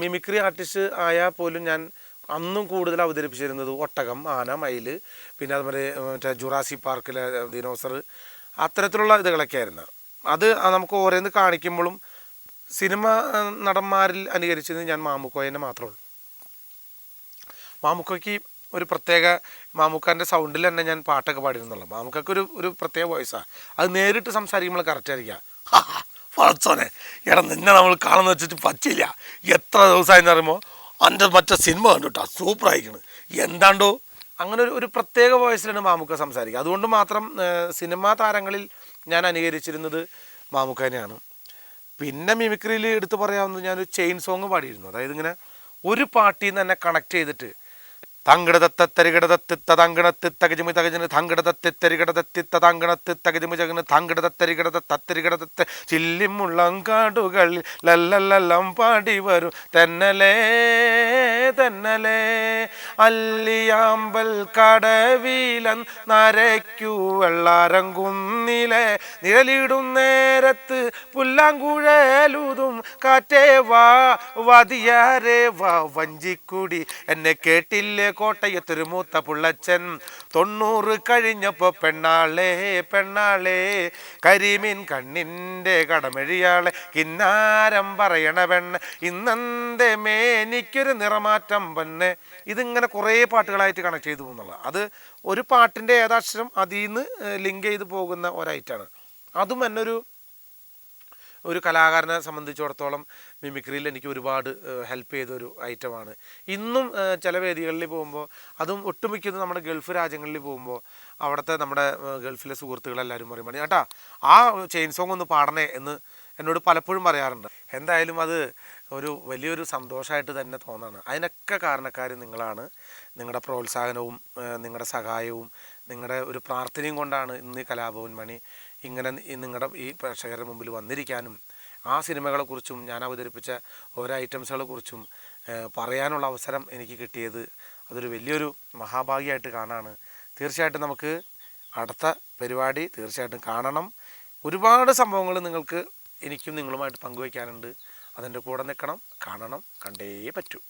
Mimicry artist ആയാൽ പോലും ഞാൻ അന്നും കൂടുതൽ അവതരിപ്പിച്ചിരുന്നത് ഒട്ടകം ആന മയിൽ പിന്നെ അതുപോലെ മറ്റേ ജുറാസി പാർക്കിലെ ദിനോസർ അത്തരത്തിലുള്ള ഇതുകളൊക്കെ ആയിരുന്നു. അത് നമുക്ക് ഓരോന്ന് കാണിക്കുമ്പോഴും സിനിമ നടന്മാരിൽ അനുകരിച്ചത് ഞാൻ മാമുക്കോയനെ മാത്രമേ ഉള്ളൂ. മാമുക്കോയ്ക്ക് ഒരു പ്രത്യേക മാമുക്കാന്റെ സൗണ്ടിൽ തന്നെ ഞാൻ പാട്ടൊക്കെ പാടിയിരുന്നുള്ളൂ. മാമുക്കൊക്കെ ഒരു ഒരു പ്രത്യേക വോയിസാണ് അത് നേരിട്ട് സംസാരിക്കുമ്പോൾ കറക്റ്റ് ആയിരിക്കുക വളച്ചോനെ എടാ നിന്നെ നമ്മൾ കാണുന്ന വെച്ചിട്ട് പറ്റില്ല എത്ര ദിവസമായെന്ന് പറയുമ്പോൾ എന്റെ മറ്റേ സിനിമ കണ്ടുട്ടാ സൂപ്പർ ആയിക്കണ് എന്താണ്ടോ? അങ്ങനെ ഒരു ഒരു പ്രത്യേക വോയിസിലാണ് മാമുക്ക സംസാരിക്കുക. അതുകൊണ്ട് മാത്രം സിനിമാ താരങ്ങളിൽ ഞാൻ അനുകരിച്ചിരുന്നത് മാമുക്കാനെയാണ്. പിന്നെ മിമിക്രിയിൽ എടുത്തു പറയാവുന്നത് ഞാനൊരു ചെയിൻ സോങ് പാടിയിരുന്നു. അതായത് ഇങ്ങനെ ഒരു പാട്ടിൽ നിന്ന് തന്നെ കണക്ട് ചെയ്തിട്ട് തങ്കിടതത്തരികിടതത്തിത്ത തങ്കിടത്തി തകജുമി തകജന് തങ്കിടതത്തി തരികിടതത്തിത്ത തങ്കിടത്തി തകജുമി ജഗന് തങ്കിടതത്തരികിടത തത്തിരികിടതത്ത് ചില്ലിമുള്ളങ്കാടുകളിൽ ലല്ലല്ലം പാടി വരും തെന്നലേ തെന്നലേ അല്ലിയാമ്പൽ കടവിലൻ നരയ്ക്കു വെള്ളാരം കുന്നിലെ നിഴലിടും നേരത്ത് പുല്ലാങ്കുഴലുതും. കാറ്റേ വാ വതിയാരേ വാ വഞ്ചിക്കുടി. എന്നെ കേട്ടില്ലേ കോട്ടയത്തൊരു മൂത്ത പുള്ളച്ചൻ. തൊണ്ണൂറ് കഴിഞ്ഞപ്പോൾ പെണ്ണാളേ പെണ്ണാളേ കരിമീൻ കണ്ണിന്റെ കടമഴിയാളെ കിന്നാരം പറയണ പെണ്ണ് ഇന്നെന്തേ മേനിക്കൊരു നിറമാറ്റം പെണ്ണ്. ഇതിങ്ങനെ കുറേ പാട്ടുകളായിട്ട് കണക്ട് ചെയ്തു പോകുന്നുള്ളത് അത് ഒരു പാട്ടിന്റെ ഏതാക്ഷരം അതിൽ നിന്ന് ലിങ്ക് ചെയ്ത് പോകുന്ന ഒരൈറ്റാണ്. അതും എന്നെ ഒരു കലാകാരനെ സംബന്ധിച്ചിടത്തോളം മിമിക്രിയിൽ എനിക്ക് ഒരുപാട് ഹെൽപ്പ് ചെയ്തൊരു ഐറ്റമാണ് ഇന്നും ചില വേദികളിൽ പോകുമ്പോൾ അതും ഒട്ടുമിക്കത് നമ്മുടെ ഗൾഫ് രാജ്യങ്ങളിൽ പോകുമ്പോൾ അവിടുത്തെ നമ്മുടെ ഗൾഫിലെ സുഹൃത്തുക്കളെല്ലാവരും പറയും "മണി ചേട്ടാ ആ ചെയിൻ സോങ് ഒന്ന് പാടണേ എന്ന് എന്നോട് പലപ്പോഴും പറയാറുണ്ട്. എന്തായാലും അത് ഒരു വലിയൊരു സന്തോഷമായിട്ട് തന്നെ തോന്നാണ്. അതിനൊക്കെ കാരണക്കാർ നിങ്ങളാണ്. നിങ്ങളുടെ പ്രോത്സാഹനവും നിങ്ങളുടെ സഹായവും നിങ്ങളുടെ ഒരു പ്രാർത്ഥനയും കൊണ്ടാണ് ഇന്ന് ഈ കലാഭവൻ മണി ഇങ്ങനെ നിങ്ങളുടെ ഈ പ്രേക്ഷകരുടെ മുമ്പിൽ വന്നിരിക്കാനും ആ സിനിമകളെക്കുറിച്ചും ഞാൻ അവതരിപ്പിച്ച ഓരോ ഐറ്റംസുകളെ കുറിച്ചും പറയാനുള്ള അവസരം എനിക്ക് കിട്ടിയത് അതൊരു വലിയൊരു മഹാഭാഗ്യമായിട്ട് കാണാണ്. തീർച്ചയായിട്ടും നമുക്ക് അടുത്ത പരിപാടി തീർച്ചയായിട്ടും കാണണം. ഒരുപാട് സംഭവങ്ങൾ നിങ്ങൾക്ക് എനിക്കും നിങ്ങളുമായിട്ട് പങ്കുവയ്ക്കാനുണ്ട് അതിന്റെ കൂടെ നിൽക്കണം കാണണം കണ്ടേ പറ്റൂ.